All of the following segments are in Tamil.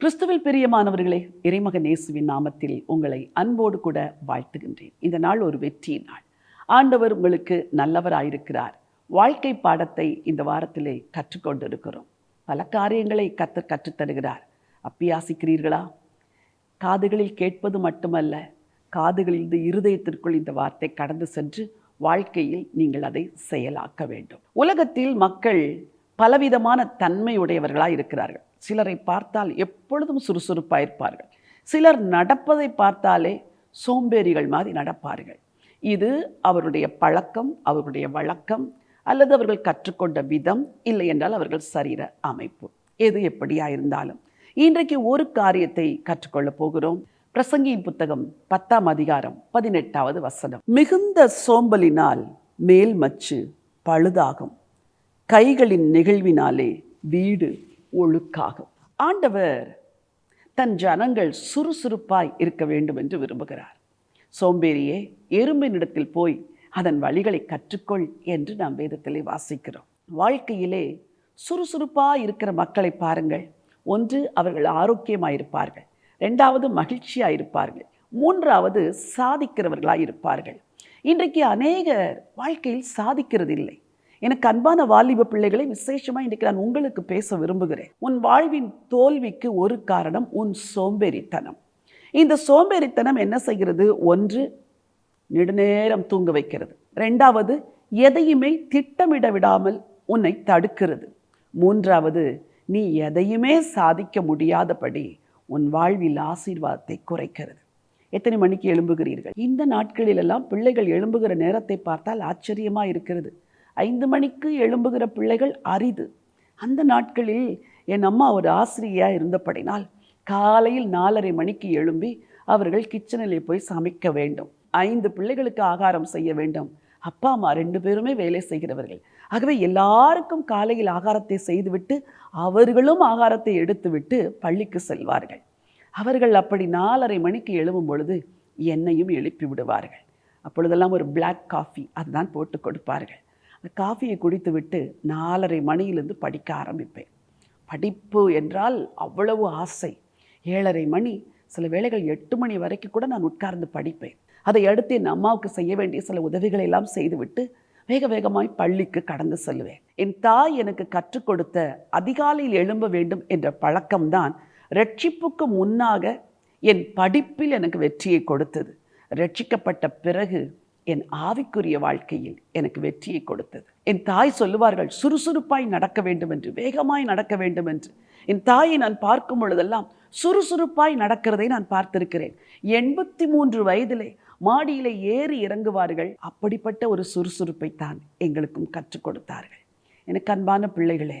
கிறிஸ்துவில் பிரியமானவர்களே இறைமகன் இயேசுவின் நாமத்தில் உங்களை அன்போடு கூட வாழ்த்துகின்றேன். இந்த நாள் ஒரு வெற்றியின் நாள். ஆண்டவர் உங்களுக்கு நல்லவராயிருக்கிறார். வாழ்க்கை பாடத்தை இந்த வாரத்திலே கற்றுக்கொண்டிருக்கிறோம். பல காரியங்களை கற்று கற்றுத்தருகிறார். அப்பியாசிக்கிறீர்களா? காதுகளில் கேட்பது மட்டுமல்ல காதுகளில் இந்த இருதயத்திற்குள் இந்த வார்த்தை கடந்து சென்று வாழ்க்கையில் நீங்கள் அதை செயலாக்க வேண்டும். உலகத்தில் மக்கள் பலவிதமான தன்மையுடையவர்களாக இருக்கிறார்கள். சிலரை பார்த்தால் எப்பொழுதும் சுறுசுறுப்பாக இருப்பார்கள். சிலர் நடப்பதை பார்த்தாலே சோம்பேறிகள் மாதிரி நடப்பார்கள். இது அவருடைய பழக்கம் அவருடைய வழக்கம் அல்லது அவர்கள் கற்றுக்கொண்ட விதம் இல்லை என்றால் அவர்கள் சரீர அமைப்பு. எது எப்படியா இருந்தாலும் இன்றைக்கு ஒரு காரியத்தை கற்றுக்கொள்ளப் போகிறோம். பிரசங்கியின் புத்தகம் பத்தாம் அதிகாரம் பதினெட்டாவது வசனம். மிகுந்த சோம்பலினால் மேல் மச்சு பழுதாகும். கைகளின் நிகழ்வினாலே வீடு ஒழுக்காகும். ஆண்டவர் தன் ஜனங்கள் சுறுசுறுப்பாய் இருக்க வேண்டும் என்று விரும்புகிறார். சோம்பேறியே எறும்பினிடத்தில் போய் அதன் வழிகளை கற்றுக்கொள் என்று நாம் வேதத்திலே வாசிக்கிறோம். வாழ்க்கையிலே சுறுசுறுப்பாக இருக்கிற மக்களை பாருங்கள். ஒன்று அவர்கள் ஆரோக்கியமாக இருப்பார்கள். ரெண்டாவது மகிழ்ச்சியாக இருப்பார்கள். மூன்றாவது சாதிக்கிறவர்களாக இருப்பார்கள். இன்றைக்கு அநேகர் வாழ்க்கையில் சாதிக்கிறதில்லை. எனக்கு அன்பான வாலிப பிள்ளைகளை விசேஷமாக இன்றைக்கு நான் உங்களுக்கு பேச விரும்புகிறேன். உன் வாழ்வின் தோல்விக்கு ஒரு காரணம் உன் சோம்பேறித்தனம். இந்த சோம்பேறித்தனம் என்ன செய்கிறது? ஒன்று நெடுநேரம் தூங்க வைக்கிறது. ரெண்டாவது எதையுமே திட்டமிட விடாமல் உன்னை தடுக்கிறது. மூன்றாவது நீ எதையுமே சாதிக்க முடியாதபடி உன் வாழ்வில் ஆசீர்வாதத்தை குறைக்கிறது. எத்தனை மணிக்கு எழும்புகிறீர்கள்? இந்த நாட்களிலெல்லாம் பிள்ளைகள் எழும்புகிற நேரத்தை பார்த்தால் ஆச்சரியமாக இருக்கிறது. ஐந்து மணிக்கு எழும்புகிற பிள்ளைகள் அரிது. அந்த நாட்களில் என் அம்மா ஒரு ஆசிரியாக இருந்தபடினால் காலையில் நாலரை மணிக்கு எழும்பி அவர்கள் கிச்சனிலே போய் சமைக்க வேண்டும். ஐந்து பிள்ளைகளுக்கு ஆகாரம் செய்ய வேண்டும். அப்பா அம்மா ரெண்டு பேருமே வேலை செய்கிறவர்கள். ஆகவே எல்லாருக்கும் காலையில் ஆகாரத்தை செய்துவிட்டு அவர்களும் ஆகாரத்தை எடுத்துவிட்டு பள்ளிக்கு செல்வார்கள். அவர்கள் அப்படி நாலரை மணிக்கு எழும்பும் பொழுது என்னையும் எழுப்பி விடுவார்கள். அப்பொழுதெல்லாம் ஒரு பிளாக் காஃபி அதுதான் போட்டு கொடுப்பார்கள். அந்த காஃபியை குடித்துவிட்டு நாலரை மணியிலிருந்து படிக்க ஆரம்பிப்பேன். படிப்பு என்றால் அவ்வளவு ஆசை. ஏழரை மணி சில வேளைகள் எட்டு மணி வரைக்கும் கூட நான் உட்கார்ந்து படிப்பேன். அதை அடுத்து என் அம்மாவுக்கு செய்ய வேண்டிய சில உதவிகளை எல்லாம் செய்துவிட்டு வேக வேகமாய் பள்ளிக்கு கடந்து செல்வேன் என் தாய் எனக்கு கற்றுக் கொடுத்த அதிகாலையில் எழும்ப வேண்டும் என்ற பழக்கம்தான் ரட்சிப்புக்கு முன்னாக என் படிப்பில் எனக்கு வெற்றியை கொடுத்தது. ரட்சிக்கப்பட்ட பிறகு என் ஆவிக்குரிய வாழ்க்கையில் எனக்கு வெற்றியை கொடுத்தது. என் தாய் சொல்லுவார்கள் சுறுசுறுப்பாய் நடக்க வேண்டும் என்று வேகமாய் நடக்க வேண்டும் என்று என் தாயை நான் பார்க்கும் பொழுதெல்லாம் சுறுசுறுப்பாய் நடக்கிறதை நான் பார்த்திருக்கிறேன். எண்பத்தி மூன்று வயதிலே மாடியிலே ஏறி இறங்குவார்கள். அப்படிப்பட்ட ஒரு சுறுசுறுப்பை தான் எங்களுக்கும் கற்றுக் கொடுத்தார்கள். எனக்கு அன்பான பிள்ளைகளே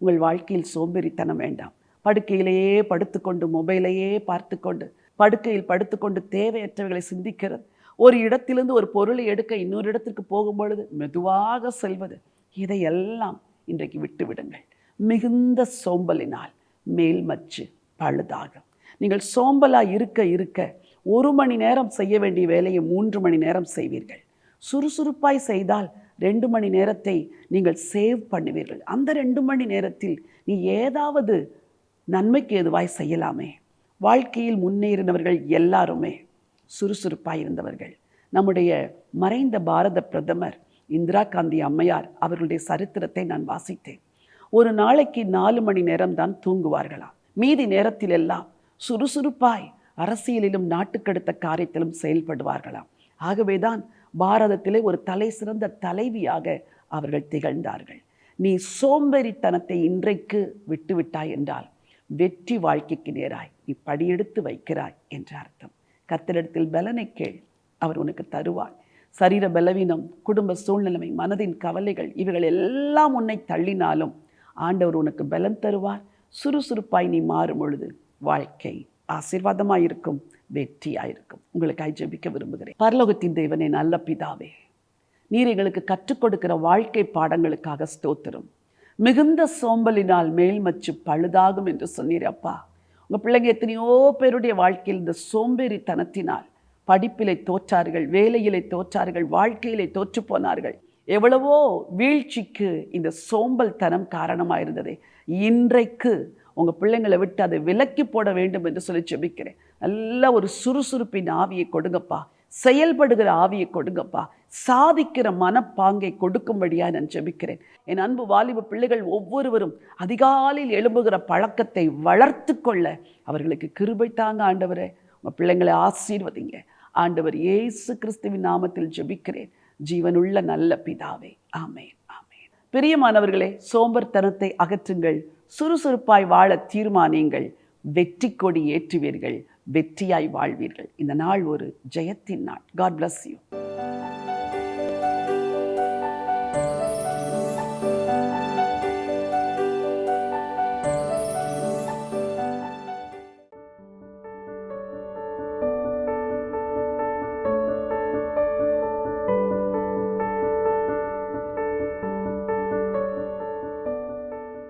உங்கள் வாழ்க்கையில் சோம்பேறித்தனம் வேண்டாம். படுக்கையிலேயே படுத்துக்கொண்டு மொபைலையே பார்த்து கொண்டு படுக்கையில் படுத்துக்கொண்டு தேவையற்றவைகளை சிந்திக்கிறது. ஒரு இடத்திலிருந்து ஒரு பொருளை எடுக்க இன்னொரு இடத்திற்கு போகும் பொழுது மெதுவாக செல்வது. இதையெல்லாம் இன்றைக்கு விட்டுவிடுங்கள் மிகுந்த சோம்பலினால் மேல்மச்சு பழுதாகும். நீங்கள் சோம்பலாக இருக்க இருக்க ஒரு மணி நேரம் செய்ய வேண்டிய வேலையை மூன்று மணி நேரம் செய்வீர்கள். சுறுசுறுப்பாய் செய்தால் ரெண்டு மணி நேரத்தை நீங்கள் சேவ் பண்ணுவீர்கள். அந்த ரெண்டு மணி நேரத்தில் நீ ஏதாவது நன்மைக்கு எதுவாய் செய்யலாமே. வாழ்க்கையில் முன்னேறினவர்கள் எல்லாருமே சுறுசுறுப்பாக இருந்தவர்கள். நம்முடைய மறைந்த பாரத பிரதமர் இந்திரா காந்தி அம்மையார் அவர்களுடைய சரித்திரத்தை நான் வாசித்தேன். ஒரு நாளைக்கு நாலு மணி நேரம் தான் தூங்குவார்களாம். மீதி நேரத்தில் எல்லாம் சுறுசுறுப்பாய் அரசியலிலும் நாட்டுக்கடுத்த காரியத்திலும் செயல்படுவார்களாம். ஆகவேதான் பாரதத்திலே ஒரு தலை சிறந்த தலைவியாக அவர்கள் திகழ்ந்தார்கள். நீ சோம்பேறித்தனத்தை இன்றைக்கு விட்டுவிட்டாய் என்றால் வெற்றி வாழ்க்கைக்கு நேராய். நீ படியெடுத்து வைக்கிறாய் என்ற அர்த்தம் கர்த்தரிடத்தில் பலனை கேள். அவர் உனக்கு தருவார். சரீர பலவீனம் குடும்ப சூழ்நிலைமை மனதின் கவலைகள் இவைகள் எல்லாம் உன்னை தள்ளினாலும் ஆண்டவர் உனக்கு பலம் தருவார். சுறுசுறுப்பாய் நீ மாறும் பொழுது வாழ்க்கை ஆசீர்வாதமாக இருக்கும் வெற்றியாக இருக்கும் உங்களுக்காய் ஜெபிக்க விரும்புகிறேன். பரலோகத்தின் தேவனே நல்ல பிதாவே நீர் எங்களுக்கு கற்றுக் கொடுக்கிற வாழ்க்கை பாடங்களுக்காக ஸ்தோத்திரம். மிகுந்த சோம்பலினால் மேல்மச்சு பழுதாகும் என்று சொன்னீர் அப்பா. உங்கள் பிள்ளைங்க எத்தனையோ பேருடைய வாழ்க்கையில் இந்த சோம்பேறித்தனத்தினால் படிப்பிலை தோற்றார்கள் வேலையிலே தோற்றார்கள் வாழ்க்கையிலே தோற்று போனார்கள். எவ்வளவோ வீழ்ச்சிக்கு இந்த சோம்பல் தனம் காரணமாக இருந்தது இன்றைக்கு உங்கள் பிள்ளைங்களை விட்டு அதை விலக்கி போட வேண்டும் என்று சொல்லி செபிக்கிறேன் நல்ல ஒரு சுறுசுறுப்பின் ஆவியை கொடுங்கப்பா. செயல்படுகிற ஆவியை கொடுங்கப்பா. சாதிக்கிற மனப்பாங்கை கொடுக்கும்படியாக நான் ஜெபிக்கிறேன். என் அன்பு வாலிப பிள்ளைகள் ஒவ்வொருவரும் அதிகாலையில் எழும்புகிற பழக்கத்தை வளர்த்து கொள்ள அவர்களுக்கு கிருபை தாங்க ஆண்டவரே. உங்கள் பிள்ளைங்களை ஆசீர்வதிங்க. ஆண்டவர் இயேசு கிறிஸ்துவின் நாமத்தில் ஜெபிக்கிறேன். ஜீவனுள்ள நல்ல பிதாவே. ஆமேன் ஆமேன். பிரியமானவர்களே சோம்பர்த்தனத்தை அகற்றுங்கள். சுறுசுறுப்பாய் வாழ தீர்மானியுங்கள். வெற்றி கொடி ஏற்றுவீர்கள். வெற்றியாய் வாழ்வீர்கள். இந்த நாள் ஒரு ஜெயத்தின் நாள். God bless you